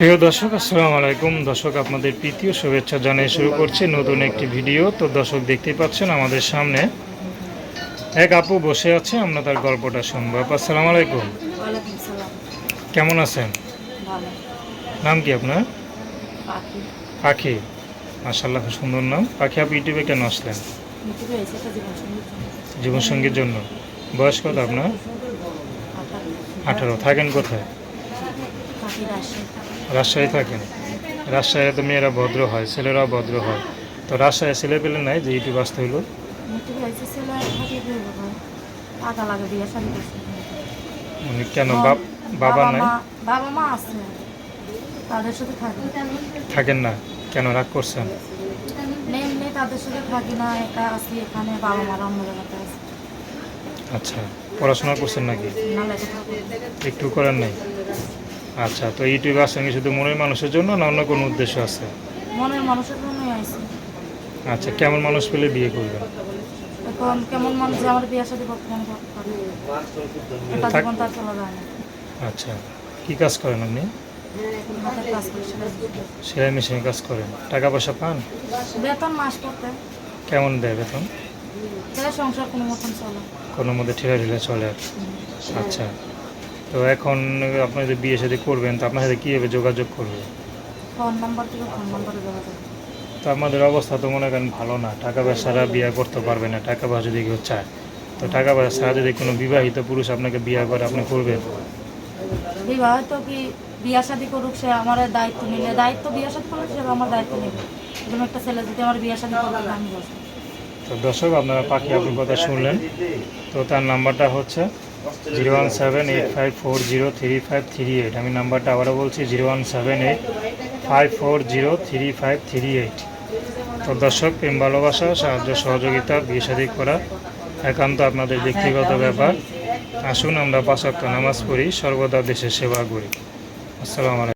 প্রিয় দর্শক আসসালামু আলাইকুম। দর্শক আপনাদের প্রীতীয় শুভেচ্ছা জানিয়ে শুরু করছি নতুন একটি ভিডিও। তো দর্শক দেখতেই পাচ্ছেন আমাদের সামনে এক আপু বসে আছে আমরা তার গল্পটা শুনব। আপু আসসালামু আলাইকুম। কেমন আছেন? ভালো। নাম কি আপনার? পাখি। পাখি। মাসাল্লাহ খুব সুন্দর নাম। পাখি আপু ইউটিউবে কেন আসলেন? জীবনসঙ্গীর জন্য। বয়স কত আপনার? আঠারো। থাকেন কোথায়? রাজশাহী থাকেন। রাজশাহী তো মেয়েরা ভদ্র হয় ছেলেরাও ভদ্র হয়। তো রাজশাহী ছেলে পেলে নাই যে ইউটিউব আসতে করছে মানে কেন? বাবা নাই? বাবা মা আছে। তাদের সাথে থাকি। থাকেন না? কেন রাগ করছেন? তাদের সাথে থাকি না একা আছি এখানে বাবা মারা অন্য জায়গাতে আছে। আচ্ছা পড়াশোনা করছেন নাকি। একটু করেন নাই? আচ্ছা তো ইউটিউবে আসেন কি শুধু মনের মানুষের জন্য না অন্য কোনো উদ্দেশ্য আছে? মনের মানুষের জন্যই আইছি। আচ্ছা কেমন মানুষ পেলে বিয়ে করবেন? এখন কেমন মানুষ যে আমার বিয়ে শাড়ি করতে পারে এটা জীবন তার চলা যায় না। আচ্ছা কি কাজ করেন আপনি? সেলাই মেশিনে কাজ করেন। টাকা পয়সা পান? বেতন মাস করতে কেমন দেয় বেতন? সংসার কোনো মতন চলে কোনো মধ্যে ঠেলা ঠেলে চলে। আচ্ছা তো এখন আপনি যদি বিয়ে সাথে করবেন তো আপনার সাথে কীভাবে যোগাযোগ করবে? ফোন নাম্বার থেকে ফোন নাম্বারে যোগাযোগ। তো আমাদের অবস্থা তো মনে করেন ভালো না টাকা পয়সা ছাড়া বিয়ে করতে পারবে না টাকা পয়সা যদি কেউ চায়। তো টাকা পয়সা ছাড়া যদি কোনো বিবাহিত পুরুষ আপনাকে বিয়ে করে আপনি করবেন? বিবাহিত কি বিয়া শাদি করুক সে আমার দায়িত্ব নিলে দায়িত্ব বিয়া শাদি করলে সে আমার দায়িত্ব নেবে। এরকম একটা ছেলে যদি আমার বিয়া শাদি করবে আমি বসবো। তো দর্শক আপনারা পাখি আপনার কথা শুনলেন। তো তার নাম্বারটা হচ্ছে zero one seven eight five four zero three five three eight. আমি নাম্বারটা আবারও বলছি, zero one seven eight five four zero three five three eight. তো দর্শক, প্রেম, ভালোবাসা, সাহায্য, সহযোগিতা, বিয়ে করা একান্ত আপনাদের ব্যক্তিগত ব্যাপার। আসুন আমরা পাশাক্ত নামাজ পড়ি, সর্বদা দেশের সেবা করি। আসসালামু আলাইকুম।